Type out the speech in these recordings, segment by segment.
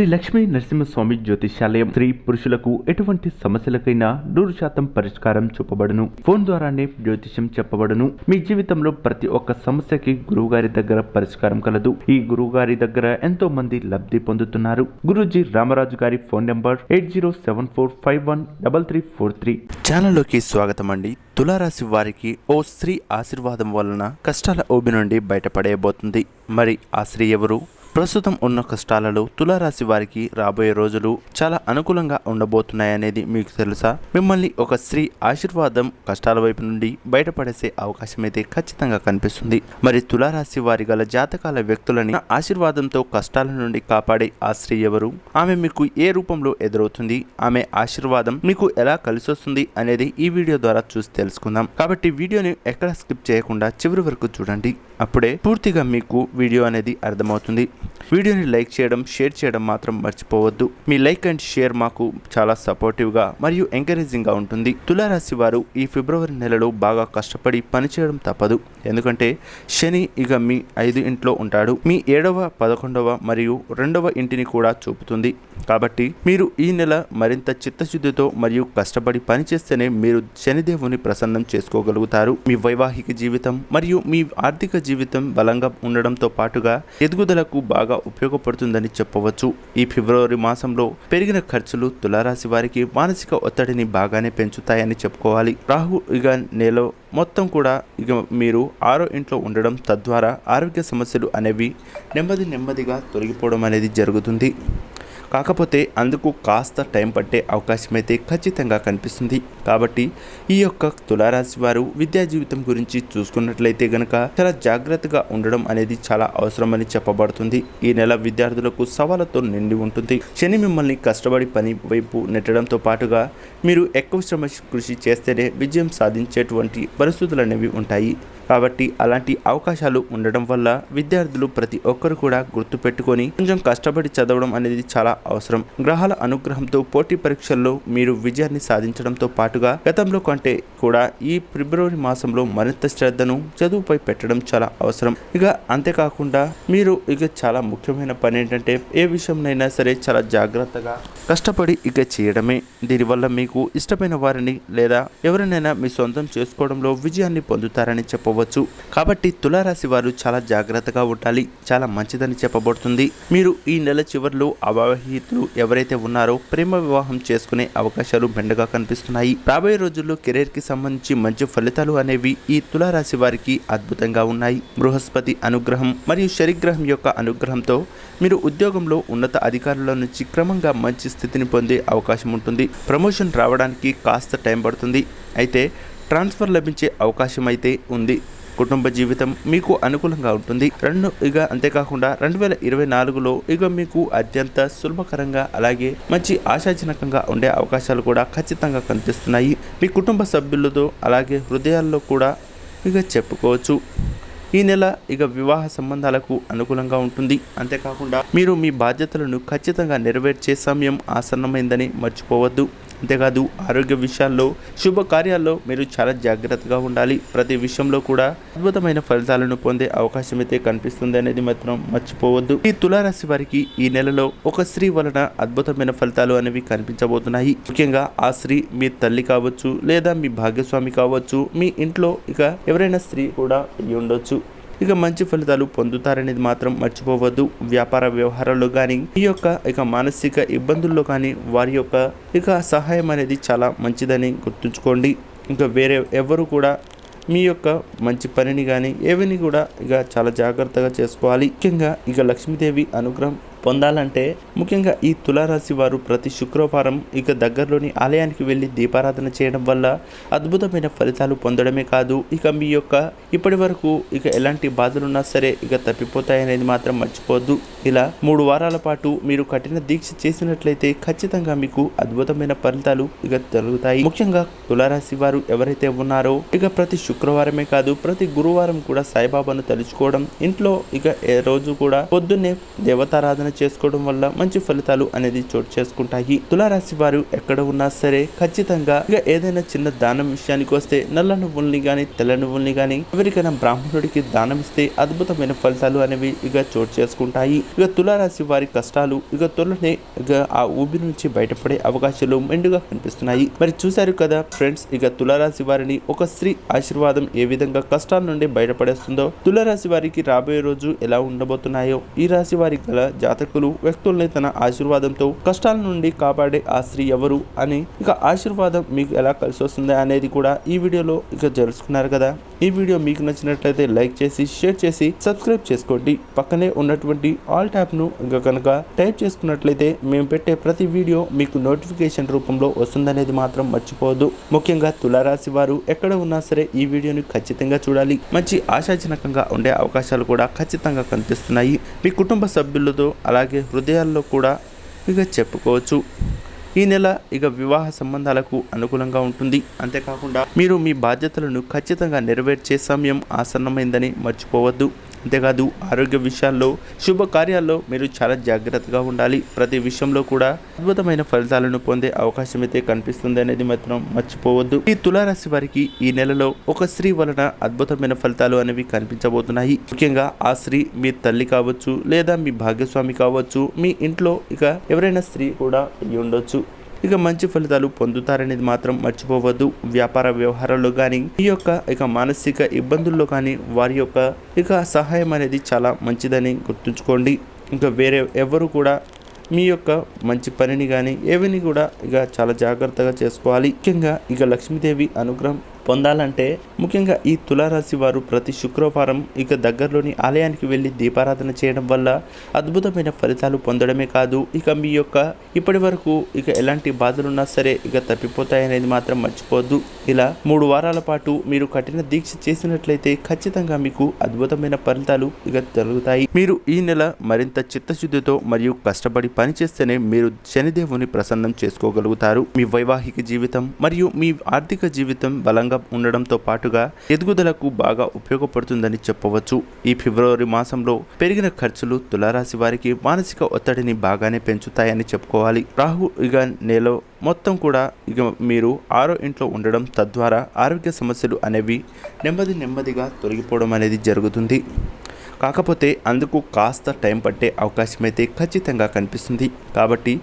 శ్రీ లక్ష్మీ నరసింహస్వామి జ్యోతిష్యాలయం స్త్రీ పురుషులకు ఎటువంటి సమస్యలకైనా నూరు శాతం పరిష్కారం చూపబడును. ఫోన్ ద్వారానే జ్యోతిష్యం చెప్పబడును. మీ జీవితంలో ప్రతి ఒక్క సమస్యకి గురువుగారి దగ్గర పరిష్కారం కలదు. ఈ గురువుగారి దగ్గర ఎంతో మంది లబ్ధి పొందుతున్నారు. గురుజీ రామరాజు గారి phone number eight zero seven four five one double three four three. ఛానల్లోకి స్వాగతం అండి తులారాశి వారికి ఓ స్త్రీ ఆశీర్వాదం వలన కష్టాల ఊబి నుండి బయటపడేయబోతుంది. మరి ఆ స్త్రీ ఎవరు? ప్రస్తుతం ఉన్న కష్టాలలో తులారాశి వారికి రాబోయే రోజులు చాలా అనుకూలంగా ఉండబోతున్నాయనేది మీకు తెలుసా? మిమ్మల్ని ఒక స్త్రీ ఆశీర్వాదం కష్టాల వైపు నుండి బయటపడేసే అవకాశం అయితే ఖచ్చితంగా కనిపిస్తుంది. మరి తులారాశి వారి గల జాతకాల వ్యక్తులని ఆశీర్వాదంతో కష్టాల నుండి కాపాడే ఆ స్త్రీ ఎవరు? ఆమె మీకు ఏ రూపంలో ఎదురవుతుంది? ఆమె ఆశీర్వాదం మీకు ఎలా కలిసొస్తుంది అనేది ఈ వీడియో ద్వారా చూసి తెలుసుకుందాం. కాబట్టి వీడియోని ఎక్కడ స్కిప్ చేయకుండా చివరి వరకు చూడండి. అప్పుడే పూర్తిగా మీకు వీడియో అనేది అర్థమవుతుంది. వీడియోని లైక్ చేయడం షేర్ చేయడం మాత్రం మర్చిపోవద్దు. మీ లైక్ అండ్ షేర్ మాకు చాలా సపోర్టివ్గా మరియు ఎంకరేజింగ్గా ఉంటుంది. తులారాశి వారు ఈ ఫిబ్రవరి నెలలో బాగా కష్టపడి పనిచేయడం తప్పదు. ఎందుకంటే శని ఇక మీ ఐదు ఇంట్లో ఉంటాడు. మీ ఏడవ పదకొండవ మరియు రెండవ ఇంటిని కూడా చూపుతుంది. కాబట్టి మీరు ఈ నెల మరింత చిత్తశుద్ధితో మరియు కష్టపడి పనిచేస్తేనే మీరు శనిదేవుని ప్రసన్నం చేసుకోగలుగుతారు. మీ వైవాహిక జీవితం మరియు మీ ఆర్థిక జీవితం బలంగా ఉండడంతో పాటుగా ఎదుగుదలకు బాగా ఉపయోగపడుతుందని చెప్పవచ్చు. ఈ ఫిబ్రవరి మాసంలో పెరిగిన ఖర్చులు తులారాశి వారికి మానసిక ఒత్తిడిని బాగానే పెంచుతాయని చెప్పుకోవాలి. రాహు ఇక నెల మొత్తం కూడా ఇక మీరు ఆరో ఇంట్లో ఉండడం తద్వారా ఆరోగ్య సమస్యలు అనేవి నెమ్మది నెమ్మదిగా తొలగిపోవడం అనేది జరుగుతుంది. కాకపోతే అందుకు కాస్త టైం పట్టే అవకాశం అయితే ఖచ్చితంగా కనిపిస్తుంది. కాబట్టి ఈ యొక్క తులారాశి వారు విద్యా జీవితం గురించి చూసుకున్నట్లయితే గనక చాలా జాగ్రత్తగా ఉండడం అనేది చాలా అవసరమని చెప్పబడుతుంది. ఈ నెల విద్యార్థులకు సవాళ్ళతో నిండి ఉంటుంది. శని మిమ్మల్ని కష్టపడి పని వైపు నెట్టడంతో పాటుగా మీరు ఎక్కువ శ్రమ కృషి చేస్తేనే విజయం సాధించేటువంటి పరిస్థితులు అనేవి ఉంటాయి. కాబట్టి అలాంటి అవకాశాలు ఉండడం వల్ల విద్యార్థులు ప్రతి ఒక్కరు కూడా గుర్తుపెట్టుకొని కొంచెం కష్టపడి చదవడం అనేది చాలా అవసరం. గ్రహాల అనుగ్రహంతో పోటీ పరీక్షల్లో మీరు విజయాన్ని సాధించడంతో పాటుగా గతంలో కంటే కూడా ఈ ఫిబ్రవరి మాసంలో మరింత శ్రద్ధను చదువుపై పెట్టడం చాలా అవసరం. ఇక అంతేకాకుండా మీరు ఇక చాలా ముఖ్యమైన పని ఏంటంటే ఏ విషయంనైనా సరే చాలా జాగ్రత్తగా కష్టపడి ఇక చేయడమే. దీనివల్ల మీకు ఇష్టమైన వారిని లేదా ఎవరినైనా మీ సొంతం చేసుకోవడంలో విజయాన్ని పొందుతారని చెప్పవచ్చు. కాబట్టి తులారాశి వారు చాలా జాగ్రత్తగా ఉండాలి. చాలా మంచిదని చెప్పబడుతుంది. మీరు ఈ నెల చివరిలో అవివాహితులు ఎవరైతే ఉన్నారో ప్రేమ వివాహం చేసుకునే అవకాశాలు మెండగా కనిపిస్తున్నాయి. రాబోయే రోజుల్లో కెరీర్కి సంబంధించి మంచి ఫలితాలు అనేవి ఈ తులారాశి వారికి అద్భుతంగా ఉన్నాయి. బృహస్పతి అనుగ్రహం మరియు శనిగ్రహం యొక్క అనుగ్రహంతో మీరు ఉద్యోగంలో ఉన్నత అధికారుల నుంచి క్రమంగా మంచి స్థితిని పొందే అవకాశం ఉంటుంది. ప్రమోషన్ రావడానికి కాస్త టైం పడుతుంది. అయితే ట్రాన్స్ఫర్ లభించే అవకాశం అయితే ఉంది. కుటుంబ జీవితం మీకు అనుకూలంగా ఉంటుంది. రెండు ఇక అంతేకాకుండా రెండు వేల ఇరవై నాలుగులో ఇక మీకు అత్యంత సులభకరంగా అలాగే మంచి ఆశాజనకంగా ఉండే అవకాశాలు కూడా ఖచ్చితంగా కనిపిస్తున్నాయి. మీ కుటుంబ సభ్యులతో అలాగే హృదయాల్లో కూడా ఇక చెప్పుకోవచ్చు. ఈ నెల ఇక వివాహ సంబంధాలకు అనుకూలంగా ఉంటుంది. అంతేకాకుండా మీరు మీ బాధ్యతలను ఖచ్చితంగా నెరవేర్చే సమయం ఆసన్నమైందని మర్చిపోవద్దు. అంతేకాదు ఆరోగ్య విషయాల్లో శుభకార్యాల్లో మీరు చాలా జాగ్రత్తగా ఉండాలి. ప్రతి విషయంలో కూడా అద్భుతమైన ఫలితాలను పొందే అవకాశం అయితే కనిపిస్తుంది అనేది మాత్రం మర్చిపోవద్దు. ఈ తులారాశి వారికి ఈ నెలలో ఒక స్త్రీ వలన అద్భుతమైన ఫలితాలు అనేవి కనిపించబోతున్నాయి. ముఖ్యంగా ఆ స్త్రీ మీ తల్లి కావచ్చు లేదా మీ భాగ్యస్వామి కావచ్చు మీ ఇంట్లో ఇక ఎవరైనా స్త్రీ కూడా ఉండొచ్చు. ఇక మంచి ఫలితాలు పొందుతారనేది మాత్రం మర్చిపోవద్దు. వ్యాపార వ్యవహారాల్లో కానీ ఈ యొక్క ఇక మానసిక ఇబ్బందుల్లో కానీ వారి యొక్క ఇక సహాయం అనేది చాలా మంచిదని గుర్తుంచుకోండి. ఇంకా వేరే ఎవరు కూడా మీ యొక్క మంచి పనిని కానీ ఏవిని కూడా ఇక చాలా జాగ్రత్తగా చేసుకోవాలి. ముఖ్యంగా ఇక లక్ష్మీదేవి అనుగ్రహం పొందాలంటే ముఖ్యంగా ఈ తులారాశి వారు ప్రతి శుక్రవారం ఇక దగ్గరలోని ఆలయానికి వెళ్ళి దీపారాధన చేయడం వల్ల అద్భుతమైన ఫలితాలు పొందడమే కాదు. ఇక మీ యొక్క ఇప్పటి వరకు ఇక ఎలాంటి బాధలున్నా సరే ఇక తప్పిపోతాయనేది మాత్రం మర్చిపోవద్దు. ఇలా మూడు వారాల పాటు మీరు కఠిన దీక్ష చేసినట్లయితే ఖచ్చితంగా మీకు అద్భుతమైన ఫలితాలు ఇక జరుగుతాయి ముఖ్యంగా తులారాశి వారు ఎవరైతే ఉన్నారో ఇక ప్రతి శుక్రవారమే కాదు ప్రతి గురువారం కూడా సాయిబాబాను తలుచుకోవడం ఇంట్లో ఇక ఏ రోజు కూడా పొద్దున్నే దేవతారాధన చేసుకోవడం వల్ల మంచి ఫలితాలు అనేది చోటు చేసుకుంటాయి. తులారాశి వారు ఎక్కడ ఉన్నా సరే ఖచ్చితంగా ఇక ఏదైనా చిన్న దానం విషయానికి వస్తే నల్ల నువ్వుల్ని గాని తెల్ల నువ్వుల్ని గాని ఎవరికైనా బ్రాహ్మణుడికి దానం ఇస్తే అద్భుతమైన ఫలితాలు అనేవి ఇక చోటు చేసుకుంటాయి. ఇక తులారాశి వారి కష్టాలు ఇక త్వరలోనే ఇక ఆ ఊబి నుంచి బయటపడే అవకాశాలు మెండుగా కనిపిస్తున్నాయి. మరి చూశారు కదా ఫ్రెండ్స్ ఇక తులారాశి వారిని ఒక స్త్రీ ఆశీర్వాదం ఏ విధంగా కష్టాల నుండి బయటపడేస్తుందో తులారాశి వారికి రాబోయే రోజు ఎలా ఉండబోతున్నాయో ఈ రాశి వారి గల జాతకులు వ్యక్తుల్ని తన ఆశీర్వాదంతో కష్టాల నుండి కాపాడే ఆ స్త్రీ ఎవరు అని ఇక ఆశీర్వాదం మీకు ఎలా కలిసి వస్తుంది అనేది కూడా ఈ వీడియోలో ఇక తెలుసుకున్నారు కదా. ఈ వీడియో మీకు నచ్చినట్లయితే లైక్ చేసి షేర్ చేసి సబ్స్క్రైబ్ చేసుకోండి. పక్కనే ఉన్నటువంటి ఆల్ ట్యాబ్ను ఇంకా కనుక టైప్ చేసుకున్నట్లయితే మేము పెట్టే ప్రతి వీడియో మీకు నోటిఫికేషన్ రూపంలో వస్తుందనేది మాత్రం మర్చిపోవద్దు. ముఖ్యంగా తులారాశి వారు ఎక్కడ ఉన్నా సరే ఈ వీడియోని ఖచ్చితంగా చూడాలి. మంచి ఆశాజనకంగా ఉండే అవకాశాలు కూడా ఖచ్చితంగా కనిపిస్తున్నాయి. మీ కుటుంబ సభ్యులతో అలాగే హృదయాల్లో కూడా ఇక చెప్పుకోవచ్చు. ఈ నెల ఇక వివాహ సంబంధాలకు అనుకూలంగా ఉంటుంది. అంతేకాకుండా మీరు మీ బాధ్యతలను ఖచ్చితంగా నెరవేర్చే సమయం ఆసన్నమైందని మర్చిపోవద్దు. అంతేకాదు ఆరోగ్య విషయాల్లో శుభకార్యాల్లో మీరు చాలా జాగ్రత్తగా ఉండాలి. ప్రతి విషయంలో కూడా అద్భుతమైన ఫలితాలను పొందే అవకాశం అయితే కనిపిస్తుంది అనేది మాత్రం మర్చిపోవద్దు. ఈ తులారాశి వారికి ఈ నెలలో ఒక స్త్రీ వలన అద్భుతమైన ఫలితాలు అనేవి కనిపించబోతున్నాయి. ముఖ్యంగా ఆ స్త్రీ మీ తల్లి కావచ్చు లేదా మీ భాగ్యస్వామి కావచ్చు మీ ఇంట్లో ఇక ఎవరైనా స్త్రీ కూడా అయ్యి ఉండొచ్చు ఇక మంచి ఫలితాలు పొందుతారనేది మాత్రం మర్చిపోవద్దు. వ్యాపార వ్యవహారాల్లో కానీ ఈ యొక్క ఇక మానసిక ఇబ్బందుల్లో కానీ వారి యొక్క ఇక సహాయం అనేది చాలా మంచిదని గుర్తుంచుకోండి. ఇంకా వేరే ఎవరు కూడా మీ యొక్క మంచి పనిని కానీ ఏవిని కూడా ఇక చాలా జాగ్రత్తగా చేసుకోవాలి. ముఖ్యంగా ఇక లక్ష్మీదేవి అనుగ్రహం పొందాలంటే ముఖ్యంగా ఈ తులారాశి వారు ప్రతి శుక్రవారం ఇక దగ్గరలోని ఆలయానికి వెళ్ళి దీపారాధన చేయడం వల్ల అద్భుతమైన ఫలితాలు పొందడమే కాదు. ఇక మీ యొక్క ఇప్పటి వరకు ఇక ఎలాంటి బాధలున్నా సరే ఇక తప్పిపోతాయనేది మాత్రం మర్చిపోవద్దు. ఇలా మూడు వారాల పాటు మీరు కఠిన దీక్ష చేసినట్లయితే ఖచ్చితంగా మీకు అద్భుతమైన ఫలితాలు ఇక జరుగుతాయి మీరు ఈ నెల మరింత చిత్తశుద్ధితో మరియు కష్టపడి పనిచేస్తేనే మీరు శనిదేవుని ప్రసన్నం చేసుకోగలుగుతారు. మీ వైవాహిక జీవితం మరియు మీ ఆర్థిక జీవితం బలంగా ఉండడంతో పాటుగా ఎదుగుదలకు బాగా ఉపయోగపడుతుందని చెప్పవచ్చు. ఈ ఫిబ్రవరి మాసంలో పెరిగిన ఖర్చులు తులారాశి వారికి మానసిక ఒత్తిడిని బాగానే పెంచుతాయని చెప్పుకోవాలి. రాహు ఇక నెల మొత్తం కూడా ఇక మీరు ఆరో ఇంట్లో ఉండడం తద్వారా ఆరోగ్య సమస్యలు అనేవి నెమ్మది నెమ్మదిగా తొలగిపోవడం అనేది జరుగుతుంది. కాకపోతే అందుకు కాస్త టైం పట్టే అవకాశం అయితే ఖచ్చితంగా కనిపిస్తుంది. కాబట్టి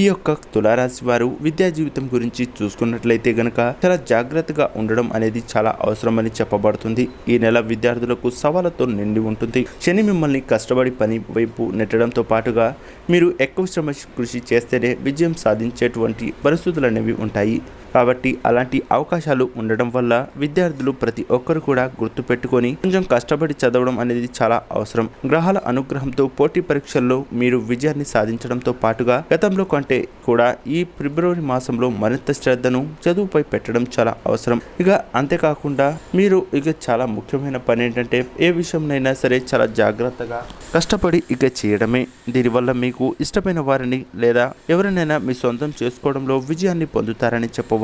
ఈ యొక్క తులారాశి వారు విద్యా జీవితం గురించి చూసుకున్నట్లయితే గనక చాలా జాగ్రత్తగా ఉండడం అనేది చాలా అవసరమని చెప్పబడుతుంది. ఈ నెల విద్యార్థులకు సవాళ్ళతో నిండి ఉంటుంది. శని మిమ్మల్ని కష్టపడి పని వైపు నెట్టడంతో పాటుగా మీరు ఎక్కువ శ్రమ కృషి చేస్తేనే విజయం సాధించేటువంటి పరిస్థితులు అనేవి ఉంటాయి. కాబట్టి అలాంటి అవకాశాలు ఉండడం వల్ల విద్యార్థులు ప్రతి ఒక్కరు కూడా గుర్తుపెట్టుకొని కొంచెం కష్టపడి చదవడం అనేది చాలా అవసరం. గ్రహాల అనుగ్రహంతో పోటీ పరీక్షల్లో మీరు విజయాన్ని సాధించడంతో పాటుగా గతంలో కంటే కూడా ఈ ఫిబ్రవరి మాసంలో మరింత శ్రద్ధను చదువుపై పెట్టడం చాలా అవసరం. ఇక అంతేకాకుండా మీరు ఇక చాలా ముఖ్యమైన పని ఏంటంటే ఏ విషయంనైనా సరే చాలా జాగ్రత్తగా కష్టపడి ఇక చేయడమే. దీనివల్ల మీకు ఇష్టమైన వారిని లేదా ఎవరినైనా మీ సొంతం చేసుకోవడంలో విజయాన్ని పొందుతారని చెప్పవచ్చు.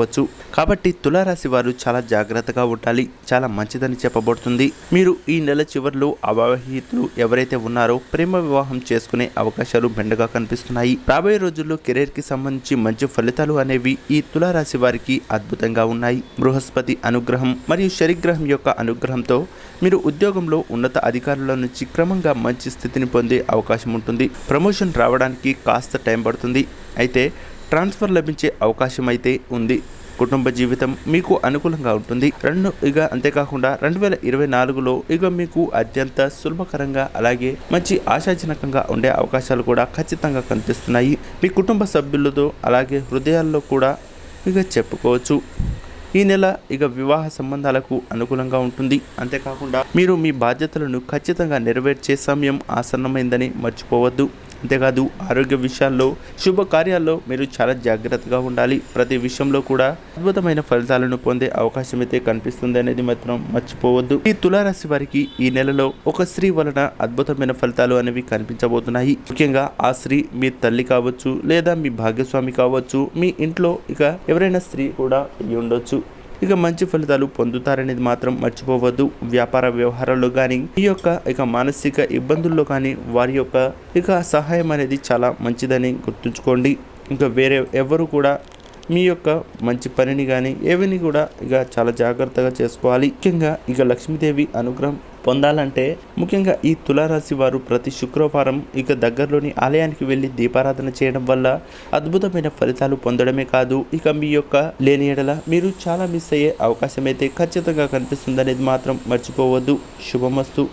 కాబట్టి తులారాశి వారు చాలా జాగ్రత్తగా ఉండాలి. చాలా మంచిదని చెప్పబడుతుంది. మీరు ఈ నెల చివరిలో అవివాహితులు ఎవరైతే ఉన్నారో ప్రేమ వివాహం చేసుకునే అవకాశాలు బెండగా కనిపిస్తున్నాయి. రాబోయే రోజుల్లో కెరీర్కి సంబంధించి మంచి ఫలితాలు అనేవి ఈ తులారాశి వారికి అద్భుతంగా ఉన్నాయి. బృహస్పతి అనుగ్రహం మరియు శనిగ్రహం యొక్క అనుగ్రహంతో మీరు ఉద్యోగంలో ఉన్నత అధికారుల నుంచి క్రమంగా మంచి స్థితిని పొందే అవకాశం ఉంటుంది. ప్రమోషన్ రావడానికి కాస్త టైం పడుతుంది. అయితే ట్రాన్స్ఫర్ లభించే అవకాశం అయితే ఉంది. కుటుంబ జీవితం మీకు అనుకూలంగా ఉంటుంది. రెండు ఇక అంతేకాకుండా రెండు వేల ఇరవై నాలుగులో ఇక మీకు అత్యంత సులభకరంగా అలాగే మంచి ఆశాజనకంగా ఉండే అవకాశాలు కూడా ఖచ్చితంగా కనిపిస్తున్నాయి. మీ కుటుంబ సభ్యులతో అలాగే హృదయాల్లో కూడా ఇక చెప్పుకోవచ్చు. ఈ నెల ఇక వివాహ సంబంధాలకు అనుకూలంగా ఉంటుంది. అంతేకాకుండా మీరు మీ బాధ్యతలను ఖచ్చితంగా నెరవేర్చే సమయం ఆసన్నమైందని మర్చిపోవద్దు. అంతేకాదు ఆరోగ్య విషయాల్లో శుభకార్యాల్లో మీరు చాలా జాగ్రత్తగా ఉండాలి. ప్రతి విషయంలో కూడా అద్భుతమైన ఫలితాలను పొందే అవకాశం అయితే కనిపిస్తుంది అనేది మాత్రం మర్చిపోవద్దు. ఈ తులారాశి వారికి ఈ నెలలో ఒక స్త్రీ వలన అద్భుతమైన ఫలితాలు అనేవి కనిపించబోతున్నాయి. ముఖ్యంగా ఆ స్త్రీ మీ తల్లి కావచ్చు లేదా మీ భాగ్యస్వామి కావచ్చు మీ ఇంట్లో ఇక ఎవరైనా స్త్రీ కూడా ఉండొచ్చు. ఇక మంచి ఫలితాలు పొందుతారనేది మాత్రం మర్చిపోవద్దు. వ్యాపార వ్యవహారాల్లో కానీ ఈ యొక్క ఇక మానసిక ఇబ్బందుల్లో కానీ వారి యొక్క ఇక సహాయం అనేది చాలా మంచిదని గుర్తుంచుకోండి. ఇంకా వేరే ఎవరు కూడా మీ యొక్క మంచి పనిని కానీ ఏవిని కూడా ఇక చాలా జాగ్రత్తగా చేసుకోవాలి. ముఖ్యంగా ఇక లక్ష్మీదేవి అనుగ్రహం పొందాలంటే ముఖ్యంగా ఈ తులారాశి వారు ప్రతి శుక్రవారం ఇక దగ్గరలోని ఆలయానికి వెళ్ళి దీపారాధన చేయడం వల్ల అద్భుతమైన ఫలితాలు పొందడమే కాదు. ఇక మీ యొక్క లేని ఎడల మీరు చాలా మిస్ అయ్యే అవకాశం అయితే ఖచ్చితంగా కనిపిస్తుందనేది మాత్రం మర్చిపోవద్దు. శుభమస్తు.